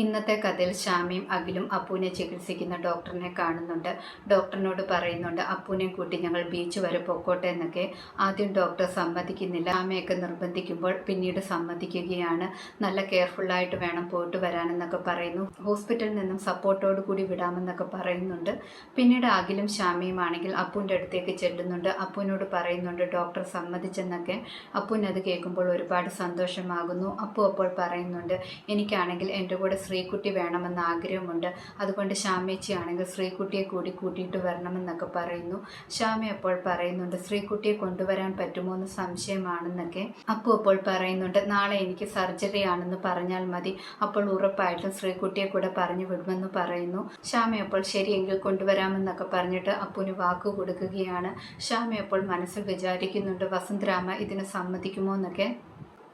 ഇന്നത്തെ കഥയിൽ ഷാമിയും അഖിലും അപ്പൂനെ ചികിത്സിക്കുന്ന ഡോക്ടറിനെ കാണുന്നുണ്ട്. ഡോക്ടറിനോട് പറയുന്നുണ്ട് അപ്പുവിനെ കൂട്ടി ഞങ്ങൾ ബീച്ച് വരെ പൊക്കോട്ടെ എന്നൊക്കെ. ആദ്യം ഡോക്ടർ സമ്മതിക്കുന്നില്ല. ശ്യാമയൊക്കെ നിർബന്ധിക്കുമ്പോൾ പിന്നീട് സമ്മതിക്കുകയാണ്. നല്ല കെയർഫുള്ളായിട്ട് വേണം പോയിട്ട് വരാനെന്നൊക്കെ പറയുന്നു. ഹോസ്പിറ്റലിൽ നിന്നും സപ്പോർട്ടോട് കൂടി വിടാമെന്നൊക്കെ പറയുന്നുണ്ട്. പിന്നീട് അഖിലും ഷാമിയും ആണെങ്കിൽ അപ്പുവിന്റെ അടുത്തേക്ക് ചെല്ലുന്നുണ്ട്. അപ്പൂനോട് പറയുന്നുണ്ട് ഡോക്ടർ സമ്മതിച്ചെന്നൊക്കെ. അപ്പുവിന് അത് കേൾക്കുമ്പോൾ ഒരുപാട് സന്തോഷമാകുന്നു. അപ്പു അപ്പോൾ പറയുന്നുണ്ട് എനിക്കാണെങ്കിൽ എന്റെ കൂടെ ശ്രീകുട്ടി വേണമെന്ന് ആഗ്രഹമുണ്ട്. അതുകൊണ്ട് ശ്യാമേച്ചി ആണെങ്കിൽ ശ്രീകുട്ടിയെ കൂടി കൂട്ടിയിട്ട് വരണമെന്നൊക്കെ പറയുന്നു. ശ്യാമ അപ്പോൾ പറയുന്നുണ്ട് ശ്രീകുട്ടിയെ കൊണ്ടുവരാൻ പറ്റുമോ എന്ന് സംശയമാണെന്നൊക്കെ. അപ്പു അപ്പോൾ പറയുന്നുണ്ട് നാളെ എനിക്ക് സർജറി ആണെന്ന് പറഞ്ഞാൽ മതി. അപ്പോൾ ഉറപ്പായിട്ടും ശ്രീകുട്ടിയെ കൂടെ പറഞ്ഞു വിടുമെന്ന് പറയുന്നു. ശ്യാമ അപ്പോൾ ശരിയെങ്കിൽ കൊണ്ടുവരാമെന്നൊക്കെ പറഞ്ഞിട്ട് അപ്പുവിന് വാക്ക് കൊടുക്കുകയാണ്. ശ്യാമ അപ്പോൾ മനസ്സിൽ വിചാരിക്കുന്നുണ്ട് വസന്തരാമ ഇതിന് സമ്മതിക്കുമോ? എന്നൊക്കെ.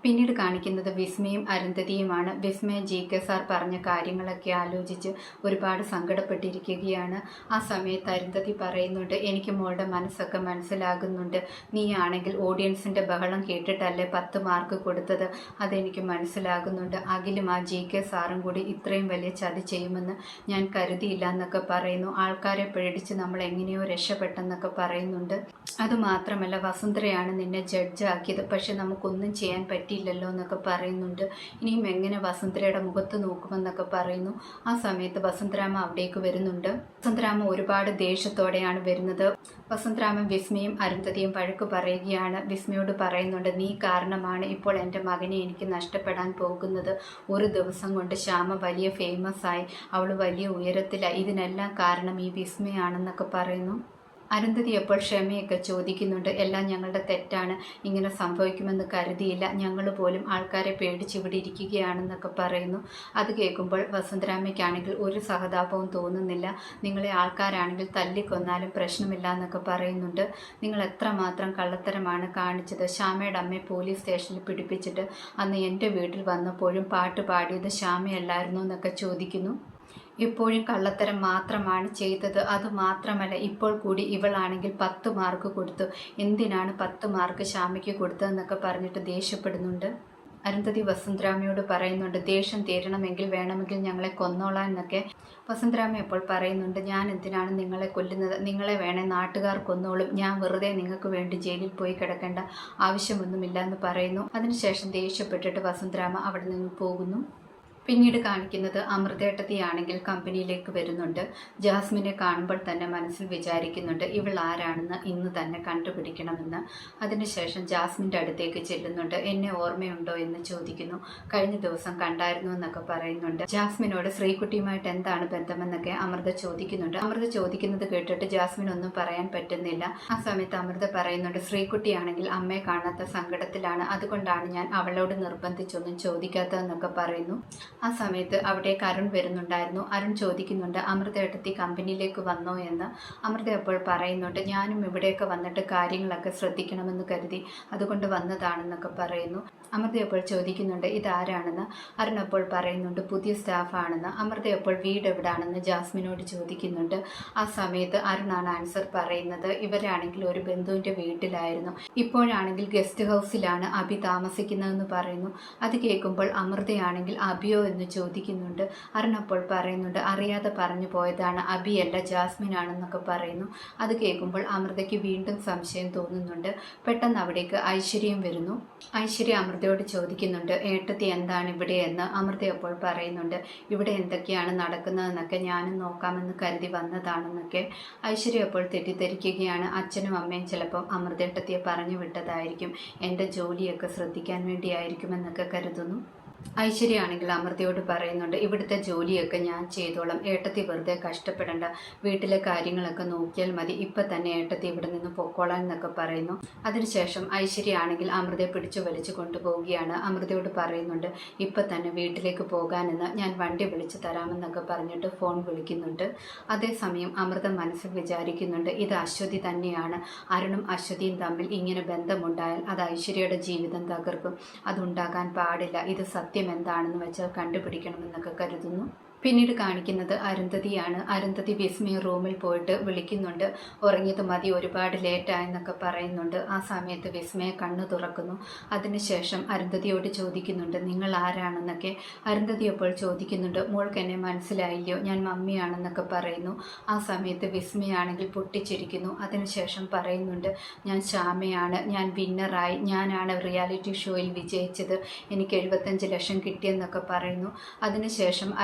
പിന്നീട് കാണിക്കുന്നത് വിസ്മയും അരുന്ധതിയുമാണ്. വിസ്മയ ജി കെ സാർ പറഞ്ഞ കാര്യങ്ങളൊക്കെ ആലോചിച്ച് ഒരുപാട് സങ്കടപ്പെട്ടിരിക്കുകയാണ്. ആ സമയത്ത് അരുന്ധതി പറയുന്നുണ്ട് എനിക്ക് മോളുടെ മനസ്സൊക്കെ മനസ്സിലാകുന്നുണ്ട്. നീ ആണെങ്കിൽ ഓഡിയൻസിന്റെ ബഹളം കേട്ടിട്ടല്ലേ പത്ത് മാർക്ക് കൊടുത്തത്? അതെനിക്ക് മനസ്സിലാകുന്നുണ്ട്. അഖിലും ആ ജി കെ സാറും കൂടി ഇത്രയും വലിയ ചതി ചെയ്യുമെന്ന് ഞാൻ കരുതിയില്ല എന്നൊക്കെ പറയുന്നു. ആൾക്കാരെ പേടിച്ച് നമ്മൾ എങ്ങനെയോ രക്ഷപ്പെട്ടെന്നൊക്കെ പറയുന്നുണ്ട്. അതുമാത്രമല്ല വസുന്ധരയാണ് നിന്നെ ജഡ്ജാക്കിയത്. പക്ഷെ നമുക്കൊന്നും ചെയ്യാൻ പറ്റിയില്ലല്ലോ എന്നൊക്കെ പറയുന്നുണ്ട്. ഇനിയും എങ്ങനെ വസന്തരയുടെ മുഖത്ത് നോക്കുമെന്നൊക്കെ പറയുന്നു. ആ സമയത്ത് വസന്തരാമ അവിടേക്ക് വരുന്നുണ്ട്. വസന്തരാമ ഒരുപാട് ദേഷ്യത്തോടെയാണ് വരുന്നത്. വസന്തരാമൻ വിസ്മയും അരുന്ധതിയും വഴക്ക് പറയുകയാണ്. വിസ്മയോട് പറയുന്നുണ്ട് നീ കാരണമാണ് ഇപ്പോൾ എന്റെ മകനെ എനിക്ക് നഷ്ടപ്പെടാൻ പോകുന്നത്. ഒരു ദിവസം കൊണ്ട് ശ്യാമ വലിയ ഫേമസ് ആയി. അവൾ വലിയ ഉയരത്തിലായി. ഇതിനെല്ലാം കാരണം ഈ വിസ്മയാണെന്നൊക്കെ പറയുന്നു. അരുന്ധതി എപ്പോൾ ക്ഷമയൊക്കെ ചോദിക്കുന്നുണ്ട്. എല്ലാം ഞങ്ങളുടെ തെറ്റാണ്. ഇങ്ങനെ സംഭവിക്കുമെന്ന് കരുതിയില്ല. ഞങ്ങൾ പോലും ആൾക്കാരെ പേടിച്ച് ഇവിടെ ഇരിക്കുകയാണെന്നൊക്കെ പറയുന്നു. അത് കേൾക്കുമ്പോൾ വസുന്ധരാമയ്ക്കാണെങ്കിൽ ഒരു സഹതാപവും തോന്നുന്നില്ല. നിങ്ങളെ ആൾക്കാരാണെങ്കിൽ തല്ലിക്കൊന്നാലും പ്രശ്നമില്ല എന്നൊക്കെ പറയുന്നുണ്ട്. നിങ്ങൾ എത്രമാത്രം കള്ളത്തരമാണ് കാണിച്ചത്. ശ്യാമയുടെ അമ്മയെ പോലീസ് സ്റ്റേഷനിൽ പിടിപ്പിച്ചിട്ട് അന്ന് എന്റെ വീട്ടിൽ വന്നപ്പോഴും പാട്ട് പാടിയത് ശ്യാമയല്ലായിരുന്നു എന്നൊക്കെ ചോദിക്കുന്നു. ഇപ്പോഴും കള്ളത്തരം മാത്രമാണ് ചെയ്തത്. അത് മാത്രമല്ല ഇപ്പോൾ കൂടി ഇവളാണെങ്കിൽ പത്ത് മാർക്ക് കൊടുത്തു. എന്തിനാണ് പത്ത് മാർക്ക് ശ്യാമയ്ക്ക് കൊടുത്തതെന്നൊക്കെ പറഞ്ഞിട്ട് ദേഷ്യപ്പെടുന്നുണ്ട്? അരുന്ധതി വസന്തരാമയോട് പറയുന്നുണ്ട് ദേഷ്യം തീരണമെങ്കിൽ വേണമെങ്കിൽ ഞങ്ങളെ കൊന്നോളാൻ എന്നൊക്കെ വസന്തരാമ അപ്പോൾ പറയുന്നുണ്ട്. ഞാൻ എന്തിനാണ് നിങ്ങളെ കൊല്ലുന്നത്? നിങ്ങളെ വേണേ നാട്ടുകാർ കൊന്നോളും. ഞാൻ വെറുതെ നിങ്ങൾക്ക് വേണ്ടി ജയിലിൽ പോയി കിടക്കേണ്ട ആവശ്യമൊന്നുമില്ല എന്ന് പറയുന്നു. അതിനുശേഷം ദേഷ്യപ്പെട്ടിട്ട് വസന്തരാമ അവിടെ നിന്ന് പോകുന്നു. പിന്നീട് കാണിക്കുന്നത് അമൃതേട്ടത്തിയാണെങ്കിൽ കമ്പനിയിലേക്ക് വരുന്നുണ്ട്. ജാസ്മിനെ കാണുമ്പോൾ തന്നെ മനസ്സിൽ വിചാരിക്കുന്നുണ്ട് ഇവൾ ആരാണെന്ന് ഇന്ന് തന്നെ കണ്ടുപിടിക്കണമെന്ന്. അതിനുശേഷം ജാസ്മിന്റെ അടുത്തേക്ക് ചെല്ലുന്നുണ്ട്. എന്നെ ഓർമ്മയുണ്ടോ? എന്ന് ചോദിക്കുന്നു. കഴിഞ്ഞ ദിവസം കണ്ടായിരുന്നു എന്നൊക്കെ പറയുന്നുണ്ട്. ജാസ്മിനോട് ശ്രീകുട്ടിയുമായിട്ട് എന്താണ് ബന്ധമെന്നൊക്കെ അമൃത ചോദിക്കുന്നുണ്ട്. അമൃത ചോദിക്കുന്നത് കേട്ടിട്ട് ജാസ്മിൻ ഒന്നും പറയാൻ പറ്റുന്നില്ല. ആ സമയത്ത് അമൃത പറയുന്നുണ്ട് ശ്രീകുട്ടിയാണെങ്കിൽ അമ്മയെ കാണാത്ത സങ്കടത്തിലാണ്. അതുകൊണ്ടാണ് ഞാൻ അവളോട് നിർബന്ധിച്ചൊന്നും ചോദിക്കാത്തതെന്നൊക്കെ പറയുന്നു. ആ സമയത്ത് അവിടേക്ക് അരുൺ വരുന്നുണ്ടായിരുന്നു. അരുൺ ചോദിക്കുന്നുണ്ട് അമൃത ഏട്ടത്തി കമ്പനിയിലേക്ക് വന്നോ എന്ന്? അമൃത അപ്പോൾ പറയുന്നുണ്ട് ഞാനും ഇവിടെയൊക്കെ വന്നിട്ട് കാര്യങ്ങളൊക്കെ ശ്രദ്ധിക്കണമെന്ന് കരുതി അതുകൊണ്ട് വന്നതാണെന്നൊക്കെ പറയുന്നു. അമൃത അപ്പോൾ ചോദിക്കുന്നുണ്ട് ഇതാരാണെന്ന്? അരുൺ അപ്പോൾ പറയുന്നുണ്ട് പുതിയ സ്റ്റാഫാണെന്ന്. അമൃത അപ്പോൾ വീട് എവിടാണെന്ന്? ജാസ്മിനോട് ചോദിക്കുന്നുണ്ട് ആ സമയത്ത് അരുണാണ് ആൻസർ പറയുന്നത്. ഇവരാണെങ്കിൽ ഒരു ബന്ധുവിന്റെ വീട്ടിലായിരുന്നു. ഇപ്പോഴാണെങ്കിൽ ഗസ്റ്റ് ഹൗസിലാണ് അഭി താമസിക്കുന്നതെന്ന് പറയുന്നു. അത് കേൾക്കുമ്പോൾ അമൃതയാണെങ്കിൽ അഭിയോ എന്ന് ചോദിക്കുന്നുണ്ട്. അരുൺ അപ്പോൾ പറയുന്നുണ്ട് അറിയാതെ പറഞ്ഞു പോയതാണ് അഭിയല്ല ജാസ്മിൻ ആണെന്നൊക്കെ പറയുന്നു. അത് കേൾക്കുമ്പോൾ അമൃതയ്ക്ക് വീണ്ടും സംശയം തോന്നുന്നുണ്ട്. പെട്ടെന്ന് അവിടേക്ക് ഐശ്വര്യം വരുന്നു. ഐശ്വര്യ അമൃതയോട് ചോദിക്കുന്നുണ്ട് ഏട്ടത്തി എന്താണ് ഇവിടെ എന്ന് അമൃത അപ്പോൾ പറയുന്നുണ്ട് ഇവിടെ എന്തൊക്കെയാണ് നടക്കുന്നതെന്നൊക്കെ ഞാനും നോക്കാമെന്ന് കരുതി വന്നതാണെന്നൊക്കെ. ഐശ്വര്യ അപ്പോൾ തെറ്റിദ്ധരിക്കുകയാണ്. അച്ഛനും അമ്മയും ചിലപ്പോൾ അമൃതേട്ടത്തിയെ പറഞ്ഞു വിട്ടതായിരിക്കും. എന്റെ ജോലിയൊക്കെ ശ്രദ്ധിക്കാൻ വേണ്ടിയായിരിക്കുമെന്നൊക്കെ കരുതുന്നു. ഐശ്വര്യയാണെങ്കിൽ അമൃതയോട് പറയുന്നുണ്ട് ഇവിടുത്തെ ജോലിയൊക്കെ ഞാൻ ചെയ്തോളാം. ഏട്ടത്തി വെറുതെ കഷ്ടപ്പെടേണ്ട. വീട്ടിലെ കാര്യങ്ങളൊക്കെ നോക്കിയാൽ മതി. ഇപ്പം തന്നെ ഏട്ടത്തി ഇവിടെ നിന്ന് പൊക്കോളാൻ എന്നൊക്കെ പറയുന്നു. അതിനുശേഷം ഐശ്വര്യയാണെങ്കിൽ അമൃതയെ പിടിച്ചു വലിച്ചു കൊണ്ടുപോവുകയാണ്. അമൃതയോട് പറയുന്നുണ്ട് ഇപ്പം തന്നെ വീട്ടിലേക്ക് പോകാനെന്ന് ഞാൻ വണ്ടി വിളിച്ചു തരാമെന്നൊക്കെ പറഞ്ഞിട്ട് ഫോൺ വിളിക്കുന്നുണ്ട്. അതേസമയം അമൃത മനസ്സിൽ വിചാരിക്കുന്നുണ്ട് ഇത് അശ്വതി തന്നെയാണ്. അരുണും അശ്വതിയും തമ്മിൽ ഇങ്ങനെ ബന്ധമുണ്ടായാൽ അത് ഐശ്വര്യയുടെ ജീവിതം തകർക്കും. അതുണ്ടാകാൻ പാടില്ല. ഇത് സത്യം എന്താണെന്ന് വെച്ചാൽ കണ്ടുപിടിക്കണമെന്നൊക്കെ കരുതുന്നു. പിന്നീട് കാണിക്കുന്നത് അരുന്ധതിയാണ്. അരുന്ധതി വിസ്മയ റൂമിൽ പോയിട്ട് വിളിക്കുന്നുണ്ട്. ഉറങ്ങിയത് മതി ഒരുപാട് ലേറ്റായെന്നൊക്കെ പറയുന്നുണ്ട്. ആ സമയത്ത് വിസ്മയ കണ്ണു തുറക്കുന്നു. അതിനുശേഷം അരുന്ധതിയോട് ചോദിക്കുന്നുണ്ട് നിങ്ങൾ ആരാണെന്നൊക്കെ? അരുന്ധതി അപ്പോൾ ചോദിക്കുന്നുണ്ട് മോൾക്ക് എന്നെ മനസ്സിലായില്ലയോ? ഞാൻ മമ്മിയാണെന്നൊക്കെ പറയുന്നു. ആ സമയത്ത് വിസ്മയാണെങ്കിൽ പൊട്ടിച്ചിരിക്കുന്നു. അതിനുശേഷം പറയുന്നുണ്ട് ഞാൻ ശ്യാമയാണ്. ഞാൻ വിന്നറായി. ഞാനാണ് റിയാലിറ്റി ഷോയിൽ വിജയിച്ചത്. എനിക്ക് എഴുപത്തഞ്ച് ലക്ഷം കിട്ടിയെന്നൊക്കെ പറയുന്നു. അതിനുശേഷം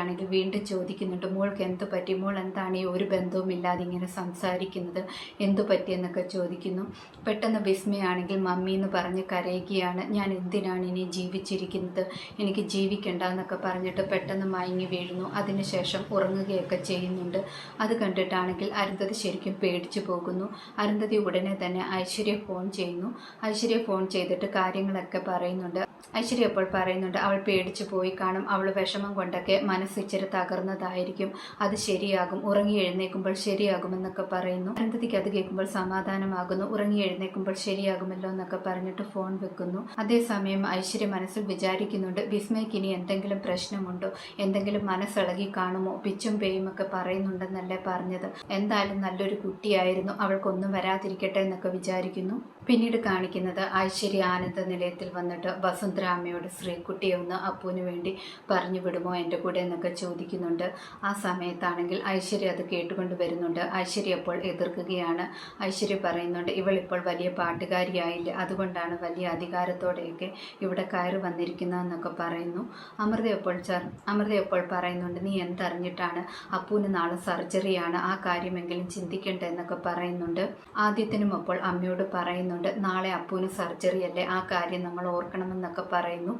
അരുന്ധതിയാണെങ്കിൽ വീണ്ടും ചോദിക്കുന്നുണ്ട് മോൾക്ക് എന്ത് പറ്റി? മോൾ എന്താണ് ഈ ഒരു ബന്ധവുമില്ലാതെ ഇങ്ങനെ സംസാരിക്കുന്നത്? എന്തു പറ്റിയെന്നൊക്കെ ചോദിക്കുന്നു. പെട്ടെന്ന് വിസ്മയാണെങ്കിൽ മമ്മി എന്ന് പറഞ്ഞ് കരയുകയാണ്. ഞാൻ എന്തിനാണ് ഇനി ജീവിച്ചിരിക്കുന്നത്? എനിക്ക് ജീവിക്കണ്ട എന്നൊക്കെ പറഞ്ഞിട്ട് പെട്ടെന്ന് മയങ്ങി വീഴുന്നു. അതിനുശേഷം ഉറങ്ങുകയൊക്കെ ചെയ്യുന്നുണ്ട്. അത് കണ്ടിട്ടാണെങ്കിൽ അരുന്ധതി ശരിക്കും പേടിച്ചു പോകുന്നു. അരുന്ധതി ഉടനെ തന്നെ ഐശ്വര്യ ഫോൺ ചെയ്യുന്നു. ഐശ്വര്യ ഫോൺ ചെയ്തിട്ട് കാര്യങ്ങളൊക്കെ പറയുന്നുണ്ട്. ഐശ്വര്യ അപ്പോൾ പറയുന്നുണ്ട് അവൾ പേടിച്ചു പോയി കാണും. അവൾ വിഷമം കൊണ്ടൊക്കെ മനസ്സിച്ചിരി തകർന്നതായിരിക്കും. അത് ശരിയാകും. ഉറങ്ങി എഴുന്നേക്കുമ്പോൾ ശരിയാകുമെന്നൊക്കെ പറയുന്നു. അരുന്ധതിക്ക് അത് കേൾക്കുമ്പോൾ സമാധാനമാകുന്നു. ഉറങ്ങി എഴുന്നേക്കുമ്പോൾ ശരിയാകുമല്ലോ എന്നൊക്കെ പറഞ്ഞിട്ട് ഫോൺ വെക്കുന്നു. അതേസമയം ഐശ്വര്യ മനസ്സിൽ വിചാരിക്കുന്നുണ്ട് വിസ്മയ്ക്ക് ഇനി എന്തെങ്കിലും പ്രശ്നമുണ്ടോ? എന്തെങ്കിലും മനസ്സിളകി കാണുമോ? പിച്ചും പേയും ഒക്കെ പറയുന്നുണ്ടെന്നല്ലേ പറഞ്ഞത്. എന്തായാലും നല്ലൊരു കുട്ടിയായിരുന്നു. അവൾക്കൊന്നും വരാതിരിക്കട്ടെ എന്നൊക്കെ വിചാരിക്കുന്നു. പിന്നീട് കാണിക്കുന്നത് ഐശ്വര്യ ആനന്ദ നിലയത്തിൽ വന്നിട്ട് വസുന്ധര അമ്മയോട് ശ്രീക്കുട്ടിയെ ഒന്ന് അപ്പുവിന് വേണ്ടി പറഞ്ഞു വിടുമോ എന്റെ കൂടെ എന്നൊക്കെ ചോദിക്കുന്നുണ്ട്. ആ സമയത്താണെങ്കിൽ ഐശ്വര്യ അത് കേട്ടുകൊണ്ട് വരുന്നുണ്ട്. ഐശ്വര്യ അപ്പോൾ എതിർക്കുകയാണ്. ഐശ്വര്യ പറയുന്നുണ്ട് ഇവളിപ്പോൾ വലിയ പാട്ടുകാരിയായില്ല. അതുകൊണ്ടാണ് വലിയ അധികാരത്തോടെയൊക്കെ ഇവിടെ കയറി വന്നിരിക്കുന്നതെന്നൊക്കെ പറയുന്നു. അമൃതയപ്പോൾ ചർ അമൃതയപ്പോൾ പറയുന്നുണ്ട് നീ എന്തറിഞ്ഞിട്ടാണ് അപ്പുവിന് നാളെ സർജറിയാണ്? ആ കാര്യമെങ്കിലും ചിന്തിക്കേണ്ട എന്നൊക്കെ പറയുന്നുണ്ട്. ആദ്യത്തിനും അപ്പോൾ അമ്മയോട് പറയുന്നുണ്ട് നാളെ അപ്പുവിന് സർജറി അല്ലേ ആ കാര്യം നമ്മൾ ഓർക്കണമെന്നൊക്കെ പറയുന്നു.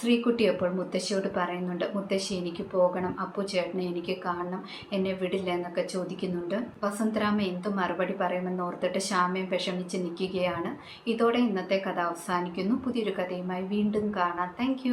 ശ്രീകുട്ടി അപ്പോൾ മുത്തശ്ശിയോട് പറയുന്നുണ്ട് മുത്തശ്ശി എനിക്ക് പോകണം. അപ്പു ചേട്ടനെ എനിക്ക് കാണണം. എന്നെ വിടില്ല എന്നൊക്കെ ചോദിക്കുന്നുണ്ട്. വസന്തരാമ എന്തു മറുപടി പറയുമെന്ന് ഓർത്തിട്ട് ശ്യാമയും വിഷമിച്ച് നിൽക്കുകയാണ്. ഇതോടെ ഇന്നത്തെ കഥ അവസാനിക്കുന്നു. പുതിയൊരു കഥയുമായി വീണ്ടും കാണാം. താങ്ക്